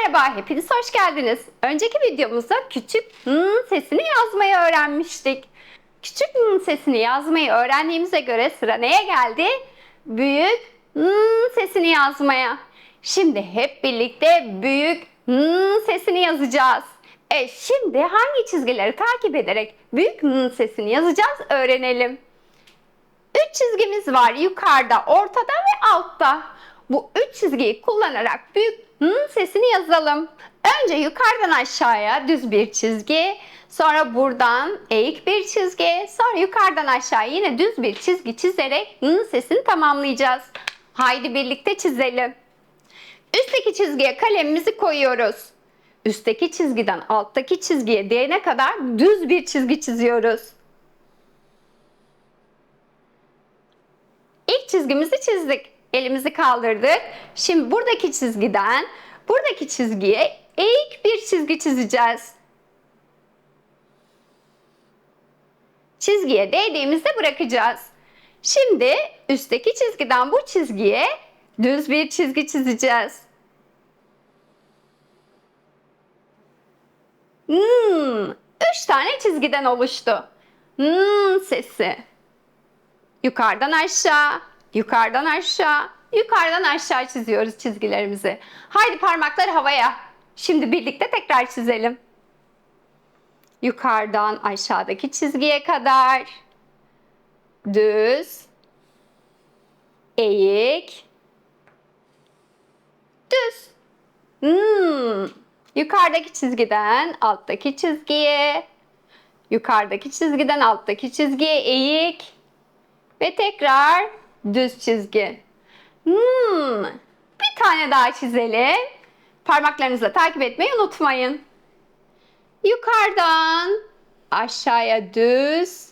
Merhaba, hepiniz hoş geldiniz. Önceki videomuzda küçük n sesini yazmayı öğrenmiştik. Küçük n sesini yazmayı öğrendiğimize göre sıra neye geldi? Büyük n sesini yazmaya. Şimdi hep birlikte büyük n sesini yazacağız. E şimdi hangi çizgileri takip ederek büyük n sesini yazacağız öğrenelim. Üç çizgimiz var yukarıda, ortada ve altta. Bu üç çizgiyi kullanarak büyük n sesini yazalım. Önce yukarıdan aşağıya düz bir çizgi, sonra buradan eğik bir çizgi, sonra yukarıdan aşağı yine düz bir çizgi çizerek n sesini tamamlayacağız. Haydi birlikte çizelim. Üstteki çizgiye kalemimizi koyuyoruz. Üstteki çizgiden alttaki çizgiye değene kadar düz bir çizgi çiziyoruz. İlk çizgimizi çizdik. Elimizi kaldırdık. Şimdi buradaki çizgiden buradaki çizgiye eğik bir çizgi çizeceğiz. Çizgiye değdiğimizde bırakacağız. Şimdi üstteki çizgiden bu çizgiye düz bir çizgi çizeceğiz. Hmm, üç tane çizgiden oluştu. Hmm sesi. Yukarıdan aşağı, yukarıdan aşağı, yukarıdan aşağı çiziyoruz çizgilerimizi. Haydi parmakları havaya. Şimdi birlikte tekrar çizelim. Yukarıdan aşağıdaki çizgiye kadar düz, eğik, düz. Hmm. Yukarıdaki çizgiden alttaki çizgiye, yukarıdaki çizgiden alttaki çizgiye eğik, ve tekrar düz çizgi. Hmm, bir tane daha çizelim. Parmaklarınızla takip etmeyi unutmayın. Yukarıdan aşağıya düz,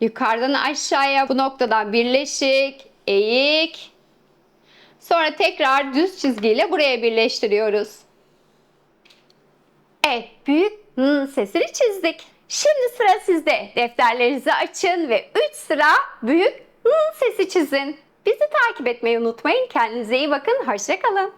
yukarıdan aşağıya bu noktadan birleşik, eğik. Sonra tekrar düz çizgiyle buraya birleştiriyoruz. Evet, büyük n sesini çizdik. Şimdi sıra sizde. Defterlerinizi açın ve 3 sıra büyük sesi çizin. Bizi takip etmeyi unutmayın. Kendinize iyi bakın. Hoşçakalın.